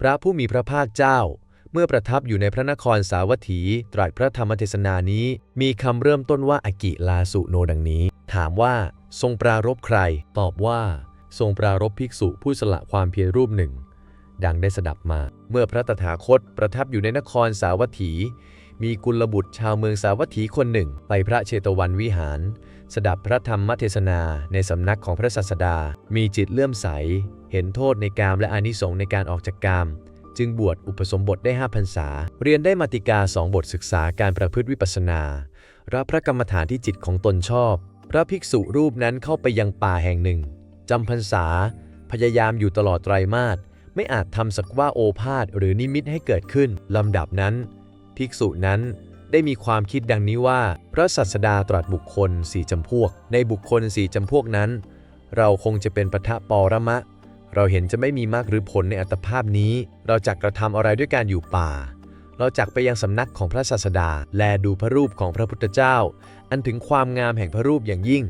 พระผู้มีพระภาคเจ้า เมื่อประทับอยู่ในพระนครสาวัตถีตรัสพระธรรมเทศนานี้ มีคำเริ่มต้นว่าอากิลาสุโนดังนี้ ถามว่า ทรงปรารบใคร ตอบว่า ทรงปรารบภิกษุผู้สละความเพียรรูปหนึ่ง ดังได้สดับมา เมื่อพระตถาคตประทับอยู่ในนครสาวัตถี มีกุลบุตรชาวเมืองสาวัตถีคนหนึ่ง ไปพระเชตวันวิหาร สดับพระธรรมเทศนาในสำนักของพระศาสดา มีจิตเลื่อมใส เห็นโทษในกามและอานิสงส์ในการออกจากกาม จึงบวชอุปสมบทได้5พรรษา เรียนได้มาติกาสองบทศึกษาการประพฤติวิปัสนารับพระกรรมฐานที่จิตของตนชอบ พระภิกษุรูปนั้นเข้าไปยังป่าแห่งหนึ่งจำพรรษา พยายามอยู่ตลอดไตรมาสไม่อาจทำสักว่าโอภาษหรือนิมิตให้เกิดขึ้นลำดับนั้น ภิกษุนั้นได้มีความคิดดังนี้ว่า พระสัสดาตรัสบุคคลสี่จำพวก ในบุคคลสี่จำพวกนั้น เราคงจะเป็นปทะปรมะ เราเห็นจะไม่มีมากหรือผลในอัตภาพนี้ เราจักกระทำอะไรด้วยการอยู่ป่า เราจักไปยังสำนักของพระศาสดา แลดูพระรูปของพระพุทธเจ้า อันถึงความงามแห่งพระรูปอย่างยิ่ง